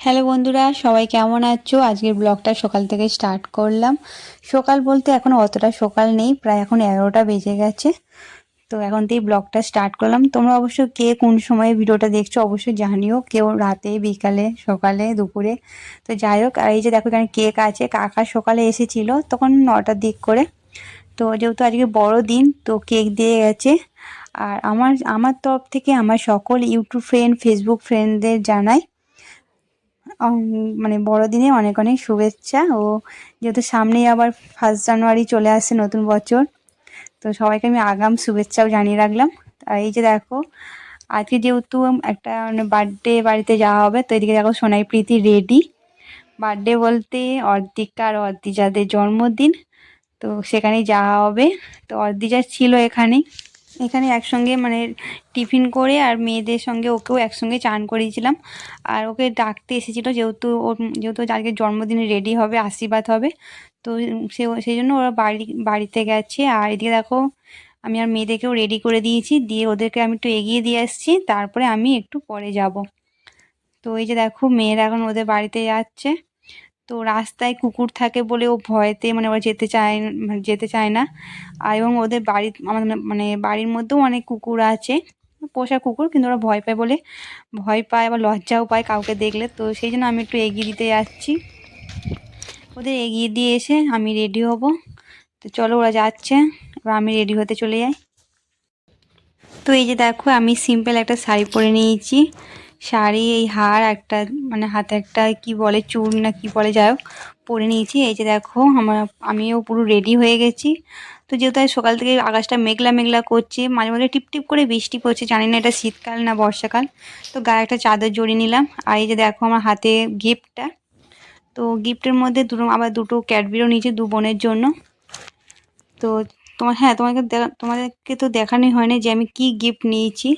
Hello বন্ধুরা, সবাই কেমন আছো? আজকের ব্লগটা সকাল থেকে স্টার্ট করলাম। সকাল বলতে এখন অতটা সকাল নেই, প্রায় এখন এগারোটা বেজে গেছে। তো এখন থেকে ব্লগটা স্টার্ট করলাম। তোমরা অবশ্য কে কোন সময় ভিডিওটা দেখছ অবশ্যই জানিও। কেউ রাতে, বিকালে, সকালে, দুপুরে। তো যাই হোক, আর এই যে দেখো এখানে কেক আছে। কাকা সকালে এসেছিল তখন নটার দিক করে। তো যেহেতু আজকে বড় দিন, তো কেক দিয়ে গেছে। আর আমার আমার তরফ থেকে আমার সকল ইউটিউব ফ্রেন্ড ফেসবুক ফ্রেন্ডদের জানাই মানে বড়দিনে অনেক অনেক শুভেচ্ছা ও যেহেতু সামনেই আবার ফার্স্ট জানুয়ারি চলে আসছে নতুন বছর, তো সবাইকে আমি আগাম শুভেচ্ছাও জানিয়ে রাখলাম। আর এই যে দেখো, আজকে যেহেতু একটা মানে বার্থডে বাড়িতে যাওয়া হবে, তো এদিকে দেখো সোনাই প্রীতি রেডি বার্থডে বলতে অর্দিকা আর অর্দিজাদের জন্মদিন, তো সেখানেই যাওয়া হবে। তো অর্দিজা ছিল এখানেই। এখানে একসঙ্গে মানে টিফিন করে আর মেয়েদের সঙ্গে ওকেও একসঙ্গে চান করিয়েছিলাম। আর ওকে ডাকতে এসেছিল যেহেতু ওর, যেহেতু আজকে জন্মদিনে রেডি হবে, আশীর্বাদ হবে। তো সে, সেই জন্য ওরা বাড়ি, বাড়িতে গেছে। আর এদিকে দেখো, আমি আর মেয়েদেরকেও রেডি করে দিয়েছি। দিয়ে ওদেরকে আমি একটু এগিয়ে দিয়ে আসছি। তারপরে আমি একটু পরে যাব। তো এই যে দেখো, মেয়েরা এখন ওদের বাড়িতে যাচ্ছে। তো রাস্তায় কুকুর থাকে বলে ও ভয়তে মানে ওরা যেতে চায় মানে যেতে চায় না। আর এবং ওদের বাড়ি আমাদের মানে বাড়ির মধ্যেও অনেক কুকুর আছে। পোষা কুকুর, কিন্তু ওরা ভয় পায় বলে, ভয় পায় বা লজ্জাও পায় কাউকে দেখলে। তো সেই জন্য আমি একটু এগিয়ে দিতে যাচ্ছি। ওদের এগিয়ে দিয়ে এসে আমি রেডি হব। তো চলো ওরা যাচ্ছে, এবার আমি রেডি হতে চলে যাই। তো এই যে দেখো, আমি সিম্পল একটা শাড়ি পরে নিয়েছি। শাড়ি, এই হার একটা মানে হাতে একটা কি বলে চুড় না কি বলে, যাই হোক, পরে নিয়েছি। এই যে দেখো, আমার, আমিও পুরো রেডি হয়ে গেছি। তো যেহেতু সকাল থেকে আকাশটা মেঘলা মেঘলা করছে, মাঝে মাঝে টিপ টিপ করে বৃষ্টি পড়ছে, জানি না এটা শীতকাল না বর্ষাকাল। তো গায়ে একটা চাদর জড়িয়ে নিলাম। আর এই যে দেখো, আমার হাতে গিফটটা তো গিফটের মধ্যে দুটো, আবার দুটো ক্যাডবেরিও নিয়েছি, দু বোনের জন্য। তো তোমার হ্যাঁ তোমাকে তোমাদেরকে তো দেখানোই হয়নি যে আমি কি গিফট নিয়েছি।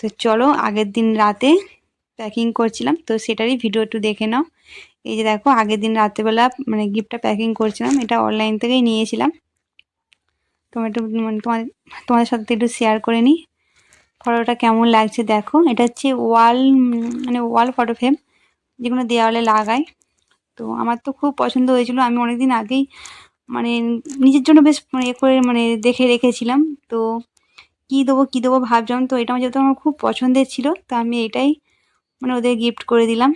তো চলো, আগের দিন রাতে প্যাকিং করছিলাম। তো সেটারই ভিডিও একটু দেখে নাও। এই যে দেখো, আগের দিন রাত্রেবেলা মানে গিফটটা প্যাকিং করছিলাম, এটা অনলাইন থেকেই নিয়েছিলাম। তোমার একটু মানে তোমার, তোমাদের সাথে একটু শেয়ার করে নিই। ফটোটা কেমন লাগছে দেখো। এটা হচ্ছে ওয়াল মানে ওয়াল ফটো ফ্রেম যেগুলো দেওয়ালে লাগায়। তো আমার তো খুব পছন্দ হয়েছিল। আমি অনেকদিন আগেই মানে নিজের জন্য বেশ মানে এ করে মানে দেখে রেখেছিলাম। তো কী দেবো কী দেবো ভাবছিলাম। তো এটা আমার যেহেতু আমার খুব পছন্দের ছিল, তো আমি এটাই মানে ওদের গিফট করে দিলাম।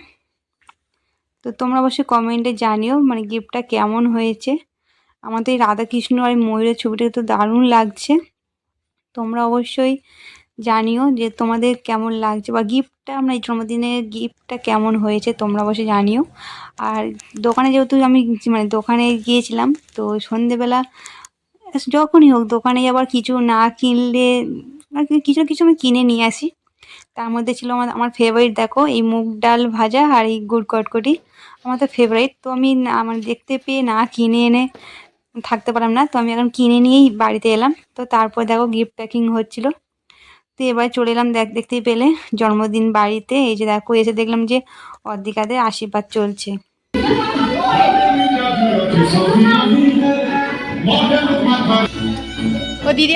তো তোমরা অবশ্যই কমেন্টে জানিও মানে গিফটটা কেমন হয়েছে। আমাদের রাধাকৃষ্ণ আর ময়ূরের ছবিটা তো দারুণ লাগছে। তোমরা অবশ্যই জানিও যে তোমাদের কেমন লাগছে বা গিফটটা আমরা এই জন্মদিনের গিফটটা কেমন হয়েছে তোমরা অবশ্যই জানিও। আর দোকানে যেহেতু আমি মানে দোকানে গিয়েছিলাম, তো সন্ধেবেলা যখনই হোক দোকানে আবার কিছু না কিনলে কিছু না কিছু আমি কিনে নিয়ে আসি। তার মধ্যে ছিল আমার আমার ফেভারিট দেখো এই মুগ ডাল ভাজা আর এই গুড় কটকটি। আমার তো ফেভারিট তো আমি না মানে দেখতে পেয়ে না কিনে এনে থাকতে পারলাম না। তো আমি এখন কিনে নিয়েই বাড়িতে এলাম। তো তারপর দেখো গিফট প্যাকিং হচ্ছিল। তো এবার চলে এলাম দেখ দেখতেই পেলে জন্মদিন বাড়িতে। এই যে দেখো এসে দেখলাম যে অর্ধিকাদের আশীর্বাদ চলছে। ও দিদি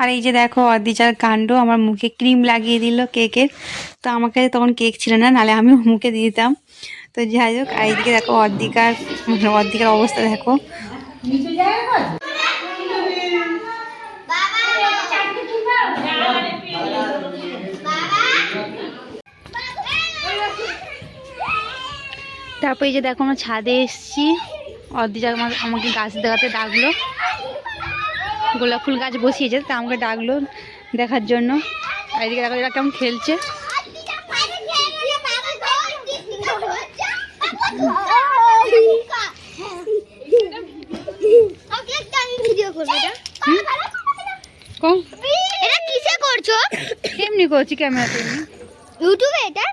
আর এই যে দেখো অদিজার কাণ্ড, আমার মুখে ক্রিম লাগিয়ে দিল কেকের। তো আমাকে তখন কেক ছিল না, নালে আমি মুখে দিয়ে দিতাম। তো যাই হোক, আর এইদিকে দেখো অর্ধিকার মানে অর্ধিকার অবস্থা দেখো। তারপর এই যে দেখো আমরা ছাদে এসেছি। অর্দিজা আমাকে আমাকে গাছ দেখাতে ডাকলো। গোলাপ ফুল গাছ বসিয়েছে তা আমাকে ডাকলো দেখার জন্য। আর এদিকে দেখো এরা কেমন খেলছে। এমনি করছি ক্যামেরাতে। ইউটিউবে এটা?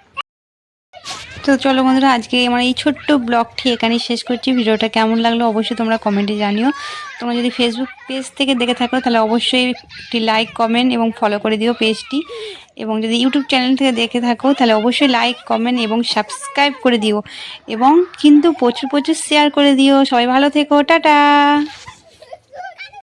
তো চলো বন্ধুরা, আজকে আমার এই ছোট্ট ব্লগটি এখানেই শেষ করছি। ভিডিওটা কেমন লাগল অবশ্যই তোমরা কমেন্টে জানিও। তোমরা যদি ফেসবুক পেজ থেকে দেখে থাকো, তাহলে অবশ্যই একটি লাইক কমেন্ট এবং ফলো করে দিও পেজটি এবং যদি ইউটিউব চ্যানেল থেকে দেখে থাকো, তাহলে অবশ্যই লাইক কমেন্ট এবং সাবস্ক্রাইব করে দিও। এবং কিন্তু প্রচুর প্রচুর শেয়ার করে দিও। সবাই ভালো থেকো। টাটা!